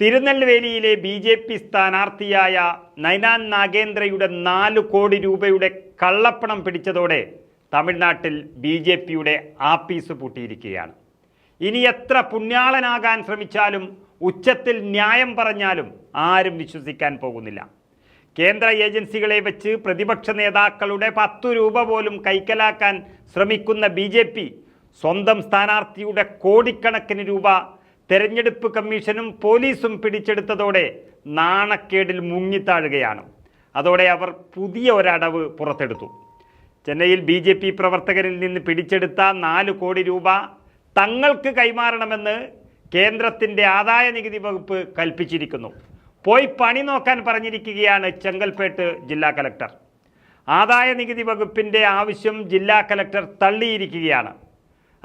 തിരുനെൽവേലിയിലെ B J P സ്ഥാനാർത്ഥിയായ നൈനാൻ നാഗേന്ദ്രയുടെ നാല് കോടി രൂപയുടെ കള്ളപ്പണം പിടിച്ചതോടെ തമിഴ്നാട്ടിൽ ബി ജെ പിയുടെ ആപ്പീസ് പൂട്ടിയിരിക്കുകയാണ്. ഇനി എത്ര പുണ്യാളനാകാൻ ശ്രമിച്ചാലും ഉച്ചത്തിൽ ന്യായം പറഞ്ഞാലും ആരും വിശ്വസിക്കാൻ പോകുന്നില്ല. കേന്ദ്ര ഏജൻസികളെ വെച്ച് പ്രതിപക്ഷ നേതാക്കളുടെ പത്തു രൂപ പോലും കൈക്കലാക്കാൻ ശ്രമിക്കുന്ന ബി സ്വന്തം സ്ഥാനാർത്ഥിയുടെ കോടിക്കണക്കിന് രൂപ തെരഞ്ഞെടുപ്പ് കമ്മീഷനും പോലീസും പിടിച്ചെടുത്തതോടെ നാണക്കേടിൽ മുങ്ങിത്താഴുകയാണ്. അതോടെ അവർ പുതിയ ഒരടവ് പുറത്തെടുത്തു. ചെന്നൈയിൽ ബി ജെ പി പ്രവർത്തകരിൽ നിന്ന് പിടിച്ചെടുത്ത നാല് കോടി രൂപ തങ്ങൾക്ക് കൈമാറണമെന്ന് കേന്ദ്രത്തിന്റെ ആദായ നികുതി വകുപ്പ് കൽപ്പിച്ചിരിക്കുന്നു. പോയി പണി നോക്കാൻ പറഞ്ഞിരിക്കുകയാണ് ചെങ്കൽപ്പേട്ട് ജില്ലാ കലക്ടർ. ആദായ നികുതി വകുപ്പിന്റെ ആവശ്യം ജില്ലാ കലക്ടർ തള്ളിയിരിക്കുകയാണ്.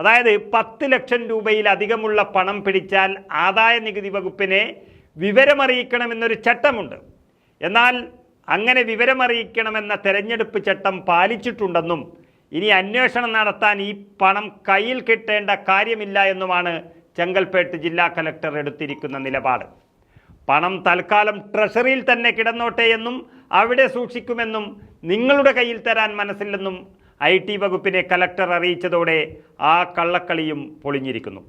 അതായത് പത്ത് ലക്ഷം രൂപയിലധികമുള്ള പണം പിടിച്ചാൽ ആദായ നികുതി വകുപ്പിനെ വിവരമറിയിക്കണമെന്നൊരു ചട്ടമുണ്ട്. എന്നാൽ അങ്ങനെ വിവരമറിയിക്കണമെന്ന തെരഞ്ഞെടുപ്പ് ചട്ടം പാലിച്ചിട്ടുണ്ടെന്നും ഇനി അന്വേഷണം നടത്താൻ ഈ പണം കയ്യിൽ കിട്ടേണ്ട കാര്യമില്ല എന്നുമാണ് ചെങ്കൽപ്പേട്ട് ജില്ലാ കലക്ടർ എടുത്തിരിക്കുന്ന നിലപാട്. പണം തൽക്കാലം ട്രഷറിയിൽ തന്നെ കിടന്നോട്ടെ എന്നും അവിടെ സൂക്ഷിക്കുമെന്നും നിങ്ങളുടെ കയ്യിൽ തരാൻ മനസ്സില്ലെന്നും ഐ ടി വകുപ്പിനെ കലക്ടർ അറിയിച്ചതോടെ ആ കള്ളക്കളിയും പൊളിഞ്ഞിരിക്കുന്നു.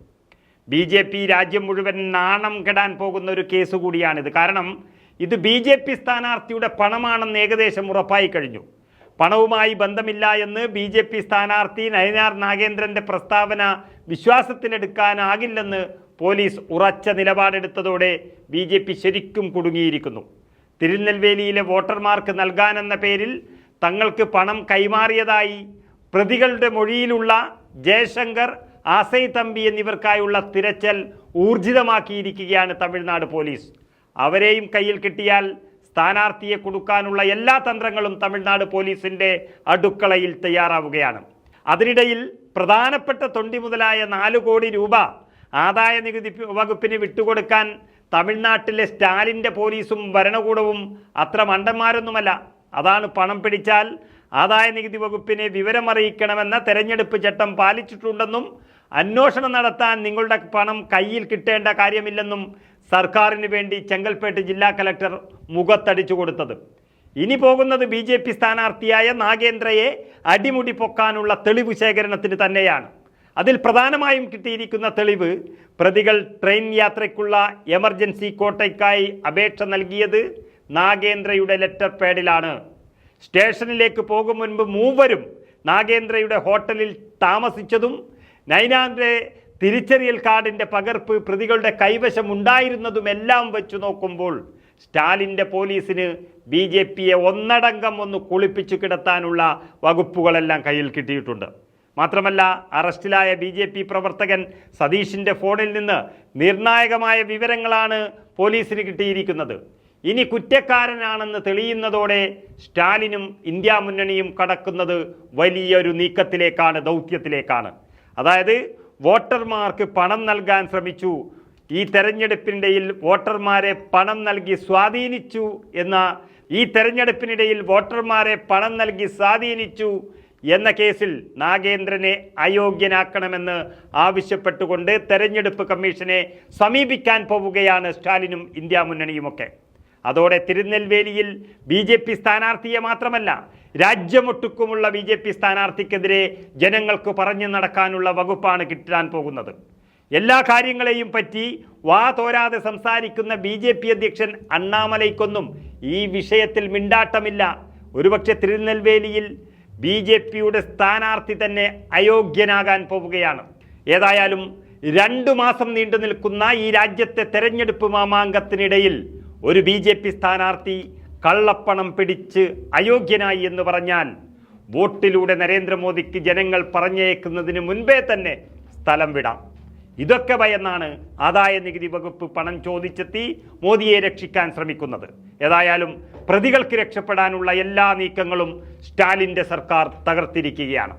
ബി ജെ പി രാജ്യം മുഴുവൻ നാണം കെടാൻ പോകുന്ന ഒരു കേസ് കൂടിയാണിത്. കാരണം ഇത് ബി ജെ പി സ്ഥാനാർത്ഥിയുടെ പണമാണെന്ന് ഏകദേശം ഉറപ്പായി കഴിഞ്ഞു. പണവുമായി ബന്ധമില്ല എന്ന് ബി ജെ പി സ്ഥാനാർത്ഥി നയനാർ നാഗേന്ദ്രന്റെ പ്രസ്താവന വിശ്വാസത്തിലെടുക്കാനാകില്ലെന്ന് പോലീസ് ഉറച്ച നിലപാടെടുത്തതോടെ ബി ജെ പി ശരിക്കും കുടുങ്ങിയിരിക്കുന്നു. തിരുനെൽവേലിയിലെ വോട്ടർമാർക്ക് നൽകാനെന്ന പേരിൽ തങ്ങൾക്ക് പണം കൈമാറിയതായി പ്രതികളുടെ മൊഴിയിലുള്ള ജയശങ്കർ ആസൈ തമ്പി എന്നിവർക്കായുള്ള തിരച്ചിൽ ഊർജിതമാക്കിയിരിക്കുകയാണ് തമിഴ്നാട് പോലീസ്. അവരെയും കയ്യിൽ കിട്ടിയാൽ സ്ഥാനാർത്ഥിയെ കൊടുക്കാനുള്ള എല്ലാ തന്ത്രങ്ങളും തമിഴ്നാട് പോലീസിന്റെ അടുക്കളയിൽ തയ്യാറാവുകയാണ്. അതിനിടയിൽ പ്രധാനപ്പെട്ട തൊണ്ടി മുതലായ നാല് കോടി രൂപ ആദായ നികുതി വകുപ്പിന് വിട്ടുകൊടുക്കാൻ തമിഴ്നാട്ടിലെ സ്റ്റാലിന്റെ പോലീസും ഭരണകൂടവും അത്ര മണ്ടന്മാരൊന്നുമല്ല. അതാണ് പണം പിടിച്ചാൽ ആദായ നികുതി വകുപ്പിനെ വിവരമറിയിക്കണമെന്ന തെരഞ്ഞെടുപ്പ് ചട്ടം പാലിച്ചിട്ടുണ്ടെന്നും അന്വേഷണം നടത്താൻ നിങ്ങളുടെ പണം കയ്യിൽ കിട്ടേണ്ട കാര്യമില്ലെന്നും സർക്കാരിന് വേണ്ടി ചെങ്കൽപ്പേട്ട് ജില്ലാ കലക്ടർ മുഖത്തടിച്ചു കൊടുത്തത്. ഇനി പോകുന്നത് ബി ജെ പി സ്ഥാനാർത്ഥിയായ നാഗേന്ദ്രയെ അടിമുടി പൊക്കാനുള്ള തെളിവ് ശേഖരണത്തിന് തന്നെയാണ്. അതിൽ പ്രധാനമായും കിട്ടിയിരിക്കുന്ന തെളിവ് പ്രതികൾ ട്രെയിൻ യാത്രയ്ക്കുള്ള എമർജൻസി കോട്ടയ്ക്കായി അപേക്ഷ നൽകിയത് നാഗേന്ദ്രയുടെ ലെറ്റർ പാഡിലാണ്. സ്റ്റേഷനിലേക്ക് പോകും മുൻപ് മൂവരും നാഗേന്ദ്രയുടെ ഹോട്ടലിൽ താമസിച്ചതും നൈനാന്റെ തിരിച്ചറിയൽ കാർഡിന്റെ പകർപ്പ് പ്രതികളുടെ കൈവശം ഉണ്ടായിരുന്നതുമെല്ലാം വെച്ചു നോക്കുമ്പോൾ സ്റ്റാലിന്റെ പോലീസിന് ബി ജെ പിയെ ഒന്നടങ്കം ഒന്ന് കുളിപ്പിച്ചു കിടത്താനുള്ള വകുപ്പുകളെല്ലാം കയ്യിൽ കിട്ടിയിട്ടുണ്ട്. മാത്രമല്ല അറസ്റ്റിലായ ബി ജെ പി പ്രവർത്തകൻ സതീഷിന്റെ ഫോണിൽ നിന്ന് നിർണായകമായ വിവരങ്ങളാണ് പോലീസിന് കിട്ടിയിരിക്കുന്നത്. ഇനി കുറ്റക്കാരനാണെന്ന് തെളിയുന്നതോടെ സ്റ്റാലിനും ഇന്ത്യ മുന്നണിയും കടക്കുന്നത് വലിയൊരു നീക്കത്തിലേക്കാണ് ദൗത്യത്തിലേക്കാണ്. അതായത് വോട്ടർമാർക്ക് പണം നൽകാൻ ശ്രമിച്ചു. ഈ തെരഞ്ഞെടുപ്പിനിടയിൽ വോട്ടർമാരെ പണം നൽകി സ്വാധീനിച്ചു എന്ന ഈ തെരഞ്ഞെടുപ്പിനിടയിൽ വോട്ടർമാരെ പണം നൽകി സ്വാധീനിച്ചു എന്ന കേസിൽ നാഗേന്ദ്രനെ അയോഗ്യനാക്കണമെന്ന് ആവശ്യപ്പെട്ടുകൊണ്ട് തെരഞ്ഞെടുപ്പ് കമ്മീഷനെ സമീപിക്കാൻ പോവുകയാണ് സ്റ്റാലിനും ഇന്ത്യ മുന്നണിയുമൊക്കെ. അതോടെ തിരുനെൽവേലിയിൽ ബി ജെ പി സ്ഥാനാർത്ഥിയെ മാത്രമല്ല രാജ്യമൊട്ടുക്കുമുള്ള ബി ജെ പി സ്ഥാനാർത്ഥിക്കെതിരെ ജനങ്ങൾക്ക് പറഞ്ഞു നടക്കാനുള്ള വകുപ്പാണ് കിട്ടാൻ പോകുന്നത്. എല്ലാ കാര്യങ്ങളെയും പറ്റി വാ തോരാതെ സംസാരിക്കുന്ന ബി ജെ പി അധ്യക്ഷൻ അണ്ണാമലയ്ക്കൊന്നും ഈ വിഷയത്തിൽ മിണ്ടാട്ടമില്ല. ഒരുപക്ഷെ തിരുനെൽവേലിയിൽ ബി ജെ പിയുടെ സ്ഥാനാർത്ഥി തന്നെ അയോഗ്യനാകാൻ പോവുകയാണ്. ഏതായാലും രണ്ടു മാസം നീണ്ടു നിൽക്കുന്ന ഈ രാജ്യത്തെ തെരഞ്ഞെടുപ്പ് മാമാങ്കത്തിനിടയിൽ ഒരു ബി ജെ പി സ്ഥാനാർത്ഥി കള്ളപ്പണം പിടിച്ച് അയോഗ്യനായി എന്ന് പറഞ്ഞാൽ വോട്ടിലൂടെ നരേന്ദ്രമോദിക്ക് ജനങ്ങൾ പറഞ്ഞേക്കുന്നതിന് മുൻപേ തന്നെ സ്ഥലം വിടാം. ഇതൊക്കെ ഭയന്നാണ് ആദായ നികുതി വകുപ്പ് പണം ചോദിച്ചെത്തി മോദിയെ രക്ഷിക്കാൻ ശ്രമിക്കുന്നത്. ഏതായാലും പ്രതികൾക്ക് രക്ഷപ്പെടാനുള്ള എല്ലാ നീക്കങ്ങളും സ്റ്റാലിന്റെ സർക്കാർ തകർത്തിരിക്കുകയാണ്.